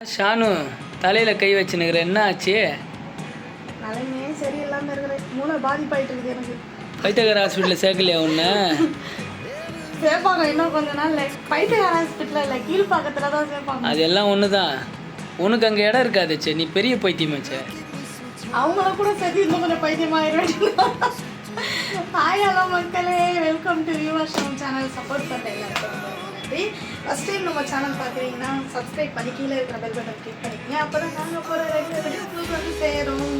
ஷானு தலையில் கை வச்சுனுக்குற என்ன ஆச்சு? நிலைமையே இருக்கிறேன் மூளை பாதிப்பாயிட்டு இருக்குது எனக்கு. பைத்தகர் ஹாஸ்பிட்டலில் சேர்க்கலையா உன்ன? சேர்ப்பாங்க இன்னும் கொஞ்ச நாள் பைத்தியகார ஹாஸ்பிட்டலில் இல்லை கீழ்ப்பாக்கத்தில் தான் சேர்ப்பாங்க. அது எல்லாம் ஒன்று தான் உனக்கு அங்கே இடம் இருக்காது சே. நீ பெரிய பைத்தியமாச்சே அவங்கள கூட சரி இன்னும் கொஞ்சம் பைத்தியமாயிடும் ஹாய் ஹலோ மக்களே. வெல்கம் டு யுவாஷம் சேனல் சப்போர்ட் எல்லாருக்கும். ரொம்ப நன்றி ஃபஸ்ட் டைம் நம்ம சேனல் பார்க்குறீங்கன்னா சப்ஸ்கிரைப் பண்ணி கீழே இருக்கிற பெல் பட்டன் கிளிக் பண்ணிக்கங்க. அப்போ தான் நாங்கள் போகிற ரெகுலர் வீடியோ உங்களுக்கு வந்து சேரும்.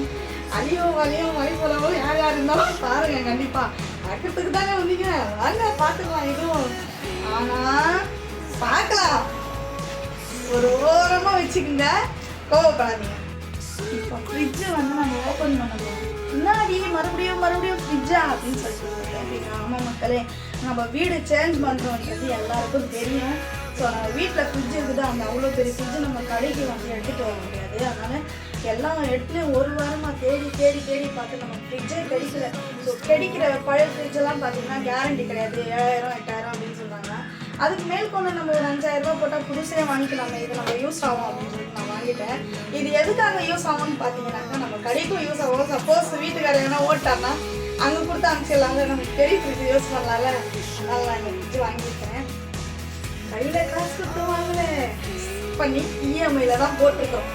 அழியோ வலியோ வழி போலவோ யார் யார் இருந்தாலும் பாருங்க கண்டிப்பாக பக்கத்துக்கு தானே வந்தீங்க. வாங்க பார்த்துக்கலாம் இதுவும் ஆனால் பார்க்கலாம். ஒரு ஓரமாக வச்சுக்கோங்க. கோவப்படாதீங்க. இப்போ ஃப்ரிட்ஜை வந்து நம்ம ஓப்பன் பண்ண போகிறோம் முன்னாடி மறுபடியும் மறுபடியும் ஃப்ரிட்ஜா அப்படின்னு சொல்லிட்டு கேட்டீங்க ஆமாம் மக்களே. நம்ம வீடு சேஞ்ச் பண்ணுறோன்றது எல்லாருக்கும் தெரியும். ஸோ நம்ம வீட்டில் ஃப்ரிட்ஜ் இருக்குது? அந்த அவ்வளோ பெரிய ஃப்ரிட்ஜு நம்ம கடைக்கு வந்து எடுத்துகிட்டு வர முடியாது. அதனால் எல்லா இடத்துலையும் ஒரு வாரமாக தேடி தேடி தேடி பார்த்து நம்ம ஃப்ரிட்ஜே கிடைக்கல. ஸோ கிடைக்கிற பழைய ஃப்ரிட்ஜெல்லாம் பார்த்தீங்கன்னா கேரண்டி கிடையாது. ஏழாயிரம் எட்டாயிரம் அப்படின்னு சொல்கிறாங்க அதுக்கு மேல் கொண்டு நம்ம ஒரு அஞ்சாயிரம் ரூபா போட்டால் புதுசே வாங்கிக்கலாமே. இது நம்ம யூஸ் ஆகும் அப்படின்னு சொல்லிட்டு நான் வாங்கிட்டேன். இது எதுக்காக யூஸ் ஆகும்னு பார்த்தீங்கன்னாக்கா நம்ம கடைக்கும் யூஸ் ஆகும். சப்போஸ் வீட்டுக்காரர் எதனா ஓட்டார்னா அங்கே கொடுத்து அனுப்பிச்சிடலாங்க நமக்கு பெரிய ஃப்ரிட்ஜ் யூஸ் பண்ணலாம்ல அதனால நான் இந்த ஃப்ரிட்ஜ் வாங்கியிருக்கேன். கையில் காசு கொடுத்து வாங்கல பண்ணி இஎம்ஐயில் தான் போட்டிருக்கோம்.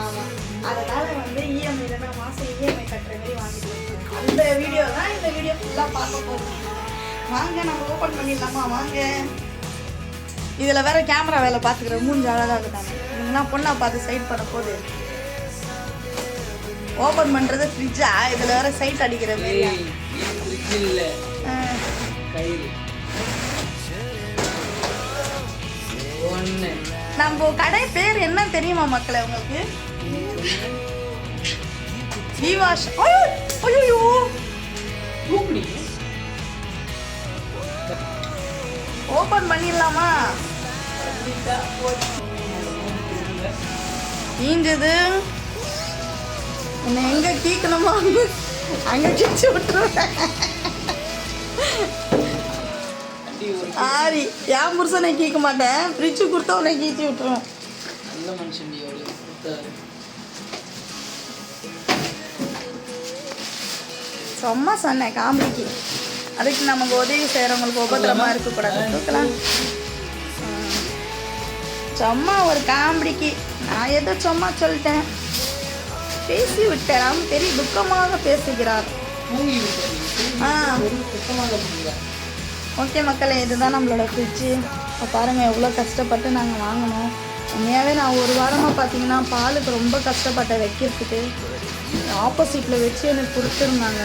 ஆமாம் அதனால் வந்து இஎம்ஐயில் தான் மாதம் இஎம்ஐ கட்டுற மாதிரி வாங்கிட்டு அந்த வீடியோ தான் இந்த வீடியோ ஃபுல்லாக பார்க்க போகிறோம் வாங்க நம்ம ஓப்பன் பண்ணிடலாமா? வாங்க. இதில் வேற கேமரா வேலை பார்த்துக்கிற மூஞ்சி அழகாக இருக்காங்க நான் பொண்ணை பார்த்து சைட் பண்ண போது. ஓப்பன் பண்ணுறது ஃப்ரிட்ஜா இதில் வேற சைட் அடிக்கிற மாதிரி. ஃப்ரிட்ஜ் இல்லை. கயிறு. நம்ம கடை பேர் என்ன தெரியுமா மக்களே உங்களுக்கு? விவாஷ் ஐயோ ஓப்பன் பண்ணிடலாமா? ஈஞ்சது உன்னை எங்க கீக்கணுமோ அங்க கீச்சு விட்டுருவேன். ஆரி என் புருஷனை கீக்க மாட்டேன். ஃப்ரிட்ஜு கொடுத்தா உன்னை கீச்சு விட்டுருவேன். நல்ல மனுஷன் சும்மா சொன்னேன் காமெடிக்கு. அதுக்கு நமக்கு உதவி செய்கிறவங்களுக்கு உபத்திரமா இருக்கக்கூடாது. தூக்கலாம். சும்மா ஒரு காமெடிக்கு. நான் ஏதோ சும்மா சொல்லிட்டேன்? பேசி பெரிய துக்கமாக பேசுகிறார். ஓகே மக்களே இதுதான் நம்மளோட ஃப்ரிட்ஜு இப்போ பாருங்கள் எவ்வளோ கஷ்டப்பட்டு நாங்கள் வாங்கினோம். உண்மையாகவே நான் ஒரு வாரமாக பார்த்தீங்கன்னா பாலுக்கு ரொம்ப கஷ்டப்பட்டேன் வைக்கிறதுக்கு. ஆப்போசிட்டில் வச்சு எனக்கு கொடுத்துருந்தாங்க.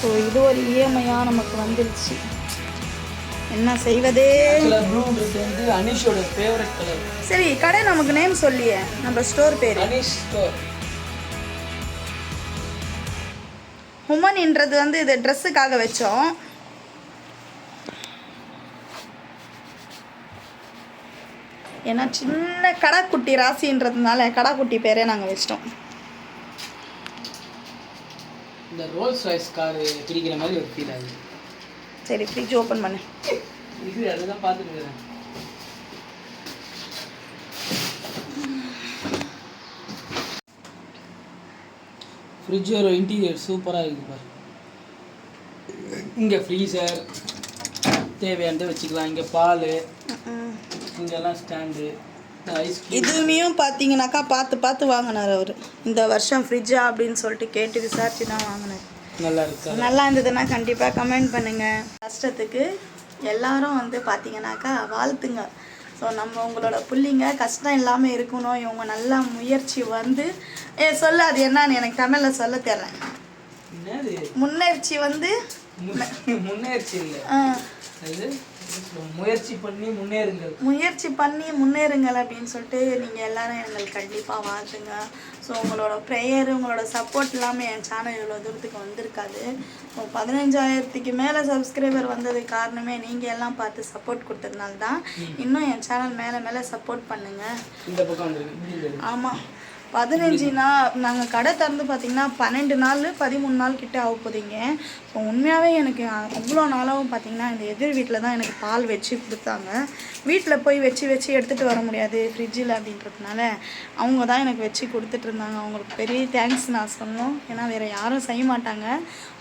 ஸோ இது ஒரு இஎம்ஐயாக நமக்கு வந்துருச்சு. என்ன செய்வதே? வந்து அனிஷோட ஃபேவரட் கலர் சரி கடை நமக்கு நேம் சொல்லியே. நம்ம ஸ்டோர் பேர். அனிஷ் ஸ்டோர் ஹுமன்ன்றது வந்து இது ட்ரெஸ்ஸுக்காக வச்சோம். ஏன்னா சின்ன கடாக்குட்டி ராசின்றதுனால கடாக்குட்டி பேரே நாங்கள் வச்சிட்டோம். இந்த ரோல்ஸ் ராய்ஸ் கார் பிடிக்கிற மாதிரி ஒரு ஃபீல் ஆகுது. சரி ஃப்ரிட்ஜ் ஓப்பன் பண்ணு. இது அதுதான் பார்த்துட்டு ஃப்ரிட்ஜோட இன்டீரியர் சூப்பராக இருக்குது பாரு. இங்கே ஃப்ரீசர் தேவையானது வச்சுக்கலாம். இங்கே பால் இங்கெல்லாம் ஸ்டாண்டு இதுவுமையும் பார்த்தீங்கன்னாக்கா பார்த்து பார்த்து வாங்கினார் அவர். இந்த வருஷம் ஃப்ரிட்ஜா அப்படின்னு சொல்லிட்டு கேட்டு விசாரிச்சு தான் வாங்கினார். நல்லா இருக்கா நல்லா இருந்ததுன்னா கண்டிப்பாக கமெண்ட் பண்ணுங்கள் கஷ்டத்துக்கு எல்லாரும் வந்து பார்த்தீங்கன்னாக்கா வாழ்த்துங்க. ஸோ நம்ம உங்களோட புள்ளிங்க கஷ்டம் இல்லாமல் இருக்கணும். இவங்க நல்லா முயற்சி வந்து ஏ சொல்ல அது என்னன்னு எனக்கு தமிழில் சொல்ல தெரியல. முன்னேற்சி வந்து முன்னேற்சி இல்லை. முயற்சி பண்ணி முன்னேறுங்கள். முயற்சி பண்ணி முன்னேறுங்கள் அப்படின்னு சொல்லிட்டு நீங்கள் எல்லாரும் எங்களுக்கு கண்டிப்பாக வாழ்த்துங்க. ஸோ உங்களோட ப்ரேயர் உங்களோட சப்போர்ட் இல்லாமல் என் சேனல் இவ்வளோ தூரத்துக்கு வந்திருக்காது. ஸோ பதினஞ்சாயிரத்துக்கு மேலே சப்ஸ்கிரைபர் வந்ததுக்கு காரணமே நீங்கள் எல்லாம் பார்த்து சப்போர்ட் கொடுத்ததுனால தான் இன்னும் என் சேனல் மேலே மேலே சப்போர்ட் பண்ணுங்கள். ஆமாம் பதினஞ்சு நாள் நாங்கள் கடை திறந்து பார்த்தீங்கன்னா பன்னெண்டு நாள் பதிமூணு நாள் கிட்டே ஆக போதீங்க. ஸோ உண்மையாகவே எனக்கு அவ்வளோ நாளாகவும் பார்த்தீங்கன்னா இந்த எதிர் வீட்டில் தான் எனக்கு பால் வச்சு கொடுத்தாங்க. வீட்டில் போய் வச்சு வச்சு எடுத்துகிட்டு வர முடியாது ஃப்ரிட்ஜில் அப்படின்றதுனால. அவங்க தான் எனக்கு வச்சு கொடுத்துட்டு இருந்தாங்க. அவங்களுக்கு பெரிய தேங்க்ஸ் நான் சொல்லணும். ஏன்னா வேறு யாரும் செய்ய மாட்டாங்க.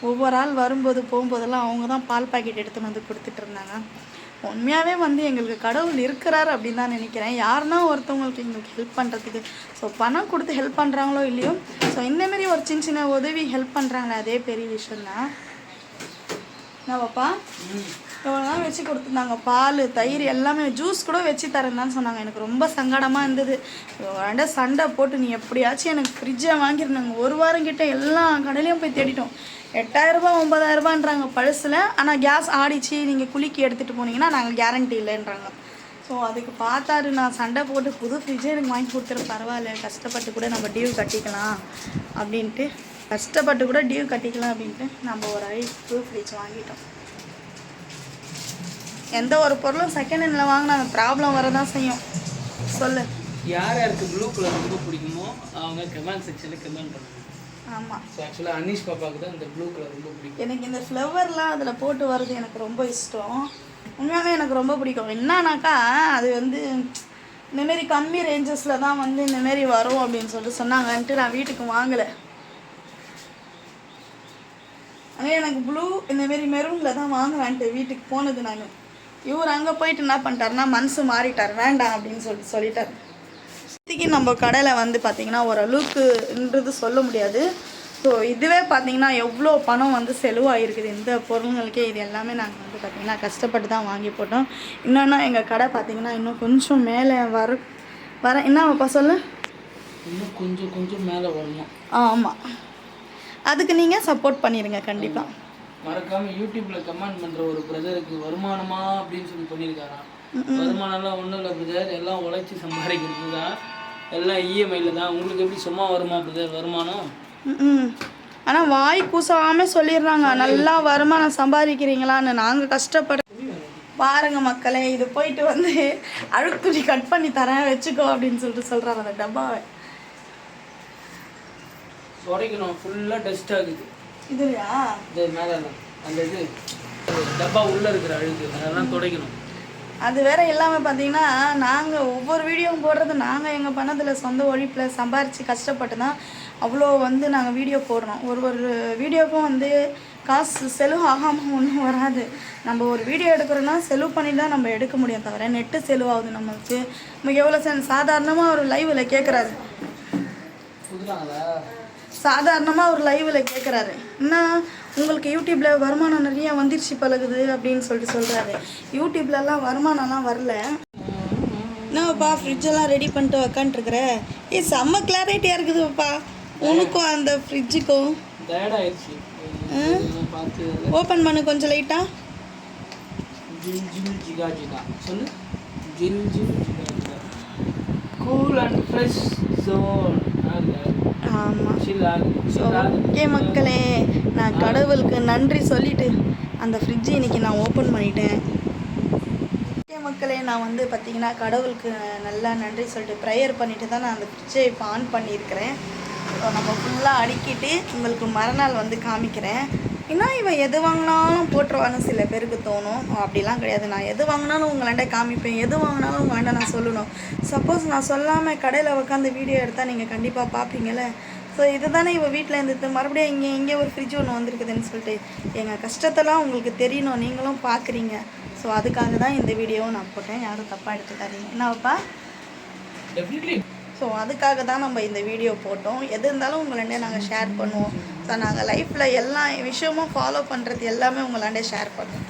ஒவ்வொரு ஆள் வரும்போது போகும்போதெல்லாம் அவங்க தான் பால் பாக்கெட் எடுத்துன்னு வந்து கொடுத்துட்டு இருந்தாங்க. உண்மையாகவே வந்து எங்களுக்கு கடவுள் இருக்கிறார் அப்படின்னு தான் நினைக்கிறேன். யாருன்னா ஒருத்தவங்களுக்கு எங்களுக்கு ஹெல்ப் பண்ணுறதுக்கு ஸோ பணம் கொடுத்து ஹெல்ப் பண்ணுறாங்களோ இல்லையோ ஸோ இந்தமாரி ஒரு சின்ன சின்ன உதவி ஹெல்ப் பண்ணுறாங்களே அதே பெரிய விஷயம் தான் என்ன பாப்பா? இவ்வளோ தான் வச்சு கொடுத்துருந்தாங்க. பால் தயிர் எல்லாமே ஜூஸ் கூட வச்சு தரேன்னு சொன்னாங்க. எனக்கு ரொம்ப சங்கடமாக இருந்தது. ரெண்ட சண்டை போட்டு நீ எப்படியாச்சும் எனக்கு ஃப்ரிட்ஜை வாங்கிருந்தாங்க. ஒரு வாரம் கிட்டே எல்லா கடையிலையும் போய் தேடிட்டோம். எட்டாயிரரூபா ஒம்பதாயிரரூபான்றாங்க பழசில். ஆனால் கேஸ் ஆடிச்சு. நீங்கள் குலுக்கி எடுத்துகிட்டு போனீங்கன்னா நாங்கள் கேரண்டி இல்லைன்றாங்க. ஸோ அதுக்கு பார்த்தாரு. நான் சண்டை போட்டு புது ஃப்ரிட்ஜே எனக்கு வாங்கி கொடுத்துரு பரவாயில்ல. கஷ்டப்பட்டு கூட நம்ம டியூ கட்டிக்கலாம் அப்படின்ட்டு. கஷ்டப்பட்டு கூட டியூ கட்டிக்கலாம் அப்படின்ட்டு நம்ம ஒரு ஐ புது ஃப்ரிட்ஜ் வாங்கிட்டோம். எந்த ஒரு பொருளும் செகண்ட் ஹேண்டில் வாங்கினா அந்த ப்ராப்ளம் வரதான் செய்யும். சொல்லு. யார் யாருக்கு ப்ளூ கலர் ரொம்ப பிடிக்குமோ அவங்க கமெண்ட் செக்ஷனில் கமெண்ட் பண்ணுங்க. ஆமாம் ஸோ ஆக்சுவலாக அனீஷ் பாப்பாவுக்கு தான் இந்த ப்ளூ கலர் ரொம்ப பிடிக்கும். எனக்கு இந்த ஃப்ளவர்லாம் அதில் போட்டு வர்றது எனக்கு ரொம்ப இஷ்டம். உண்மையாகவே எனக்கு ரொம்ப பிடிக்கும். என்னன்னாக்கா அது வந்து இந்தமாரி கம்மி ரேஞ்சஸில் தான் வந்து இந்தமாரி வரும் அப்படின்னு சொல்லிட்டு சொன்னாங்கன்ட்டு நான் வீட்டுக்கு வாங்கலை. ஆனால் எனக்கு ப்ளூ இந்தமாரி மெரூனில் தான் வாங்கலான்ட்டு வீட்டுக்கு போனது நான். இவர் அங்கே போயிட்டு என்ன பண்ணிட்டாருன்னா மனசு மாறிட்டார். வேண்டாம் அப்படின்னு சொல்லிட்டு சொல்லிட்டார். இப்போதைக்கு நம்ம கடையில் வந்து பார்த்திங்கன்னா ஓரளவுக்குன்றது சொல்ல முடியாது. ஸோ இதுவே பார்த்தீங்கன்னா எவ்வளோ பணம் வந்து செலவாகிருக்குது இந்த பொருளுங்களுக்கே இது எல்லாமே நாங்கள் வந்து பார்த்திங்கன்னா கஷ்டப்பட்டு தான் வாங்கி போட்டோம். இன்னொன்னா எங்கள் கடை பார்த்திங்கன்னா இன்னும் கொஞ்சம் மேலே வர வர என்னப்பா சொல்லு? இன்னும் கொஞ்சம் கொஞ்சம் மேலே வரணும். ஆமாம் அதுக்கு நீங்கள் சப்போர்ட் பண்ணிடுங்க கண்டிப்பாக மறக்காம யூடியூப்ல கமெண்ட் பண்ற ஒரு பிரதருக்கு வருமானமா அப்படின்னு சொல்லி பண்ணியிருக்காராம் வருமானம்லாம் ஒன்றும் இல்லை பிரதர். எல்லாம் உழைச்சி சம்பாதிக்கிறது தான் எல்லாம் இஎம்ஐல தான். உங்களுக்கு எப்படி சும்மா வருமா பிரதர்? வருமானம்? ஆனால் வாய் கூசாமல் சொல்லிடுறாங்க. நல்லா வருமானம் சம்பாதிக்கிறீங்களான்னு. நாங்கள் கஷ்டப்பட பாருங்க மக்களே இது போயிட்டு வந்து அழுக்கு துணி கட் பண்ணி தரேன் வச்சுக்கோ அப்படின்னு சொல்லிட்டு சொல்கிறாங்க அந்த டப்பாவை. துடைக்கணும் ஃபுல்லாக டஸ்ட் ஆகுது. இதுலையா? இந்த மேலே அந்த இது டப்பா உள்ளே இருக்கிற அழுக்கு அதெல்லாம் துடைக்கணும். அது வேற இல்லாமல் பார்த்தீங்கன்னா நாங்கள் ஒவ்வொரு வீடியோவும் போடுறது நாங்கள் எங்கள் பணத்தில் சொந்த உழைப்பில் சம்பாரித்து கஷ்டப்பட்டு தான் அவ்வளோ வந்து நாங்கள் வீடியோ போடுறோம். ஒரு ஒரு வீடியோக்கும் வந்து காசு செலவு ஆகாமல் ஒன்றும் வராது. நம்ம ஒரு வீடியோ எடுக்கிறோன்னா செலவு பண்ணி தான் நம்ம எடுக்க முடியும் தவிர நெட்டு செலவாகுது நம்மளுக்கு. நமக்கு எவ்வளோ சாதாரணமாக ஒரு லைவில் கேட்குறாரு சாதாரணமாக ஒரு லைவில் கேட்குறாரு என்ன உங்களுக்கு யூடியூப்பில் வருமானம் நிறைய வந்துருச்சு பழகுது அப்படின்னு சொல்லிட்டு சொல்கிறாரு யூடியூப்லலாம் வருமானம்லாம் வரல. என்னப்பா ஃப்ரிட்ஜெல்லாம் ரெடி பண்ணிட்டு உக்காண்ட்ருக்குற ஏ செம்ம கிளாரிட்டியாக இருக்குதுப்பா. உனக்கும் அந்த ஃப்ரிட்ஜுக்கும் ஓப்பன் பண்ணு கொஞ்சம் Zika cool and fresh zone okay மக்களே நான் கடவுளுக்கு நன்றி சொல்லிட்டு அந்த ஃப்ரிட்ஜை இன்னைக்கு நான் ஓப்பன் பண்ணிட்டேன். ஓகே மக்களே நான் வந்து பார்த்தீங்கன்னா கடவுளுக்கு நல்லா நன்றி சொல்லிட்டு ப்ரேயர் பண்ணிட்டு தான் நான் அந்த ஃப்ரிட்ஜை இப்போ ஆன் பண்ணியிருக்கிறேன். நம்ம ஃபுல்லாக அடுக்கிட்டு உங்களுக்கு மறுநாள் வந்து காமிக்கிறேன். இன்னும் இவன் எது வாங்கினாலும் போட்டுருவான்னு சில பேருக்கு தோணும். அப்படிலாம் கிடையாது. நான் எது வாங்கினாலும் உங்களாண்ட காமிப்பேன். எது வாங்கினாலும் உங்களாண்ட நான் சொல்லணும். சப்போஸ் நான் சொல்லாமல் கடையில் உட்காந்து வீடியோ எடுத்தால் நீங்கள் கண்டிப்பாக பார்ப்பீங்கள்ல ஸோ இதுதானே இவள் வீட்டில் இருந்துட்டு மறுபடியும் இங்கே இங்கே ஒரு ஃப்ரிட்ஜ் ஒன்று வந்திருக்குதுன்னு சொல்லிட்டு எங்கள் கஷ்டத்தெல்லாம் உங்களுக்கு தெரியணும். நீங்களும் பார்க்குறீங்க ஸோ அதுக்காக தான் இந்த வீடியோவும் நான் போட்டேன். யாரும் தப்பாக எடுத்துக்காதீங்க. டெஃபினெட்லி ஸோ அதுக்காக தான் நம்ம இந்த வீடியோ போட்டோம். எது இருந்தாலும் உங்களாண்டே நாங்கள் ஷேர் பண்ணுவோம். ஸோ நாங்கள் லைஃப்பில் எல்லா விஷயமும் ஃபாலோ பண்ணுறது எல்லாமே உங்களாண்டே ஷேர் பண்ணுவோம்.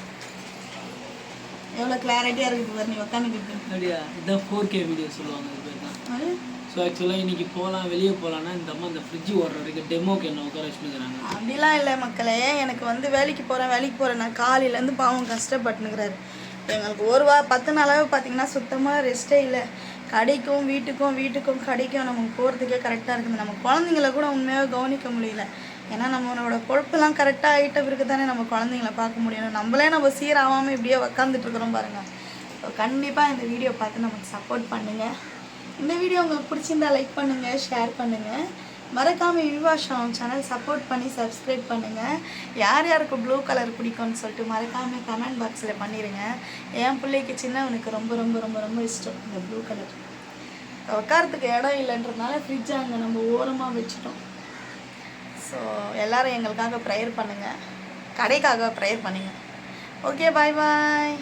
எவ்வளோ கிளாரிட்டியாக இருக்குது நீ அப்படியா இதான் ஃபோர் கே வீடியோ சொல்லுவாங்க. இது தான் ஸோ ஆக்சுவலாக இன்னைக்கு போகலாம் வெளியே போகலான்னா இந்த அம்மா இந்த ஃப்ரிட்ஜ் ஓடுற வரைக்கும் டெமோக்கு என்ன உட்கார வச்சுருக்கிறாங்க அப்படிலாம் இல்லை மக்களே. எனக்கு வந்து வேலைக்கு போகிறேன் வேலைக்கு போகிறேன் நான் காலையிலேருந்து பாவம் கஷ்டப்பட்டுனுக்குறாரு எங்களுக்கு ஒரு வா பத்து நாளாகவே பார்த்தீங்கன்னா சுத்தமாக ரெஸ்ட்டே இல்லை. கடைக்கும் வீட்டுக்கும் வீட்டுக்கும் கடைக்கும் நமக்கு போகிறதுக்கே கரெக்டாக இருக்குது. நம்ம குழந்தைங்கள கூட உண்மையாக கவனிக்க முடியல. ஏன்னா நம்மளோட பொழப்புலாம் கரெக்டாக ஆகிட்ட பிறகு தானே நம்ம குழந்தைங்கள பார்க்க முடியும். நம்மளே நம்ம சீராகாமல் இப்படியே உக்காந்துட்டு இருக்கிறோம் பாருங்கள் ஸோ கண்டிப்பாக இந்த வீடியோ பார்த்து நமக்கு சப்போர்ட் பண்ணுங்கள் இந்த வீடியோ உங்களுக்கு பிடிச்சிருந்தா லைக் பண்ணுங்கள் ஷேர் பண்ணுங்கள் மறக்காமல் விவாஷம் சேனல் சப்போர்ட் பண்ணி சப்ஸ்கிரைப் பண்ணுங்கள் யார் யாருக்கு ப்ளூ கலர் பிடிக்கும்னு சொல்லிட்டு மறக்காமல் கமெண்ட் பாக்ஸில் பண்ணிடுங்க என் பிள்ளைக்கு சின்னவனுக்கு ரொம்ப ரொம்ப ரொம்ப ரொம்ப இஷ்டம் இந்த ப்ளூ கலர் உட்காரத்துக்கு இடம் இல்லைன்றதுனால ஃப்ரிட்ஜை அங்கே நம்ம ஓரமாக வச்சுட்டோம். ஸோ எல்லோரும் எங்களுக்காக ப்ரேயர் பண்ணுங்கள் கடைக்காக ப்ரேயர் பண்ணுங்கள் ஓகே பாய் பாய்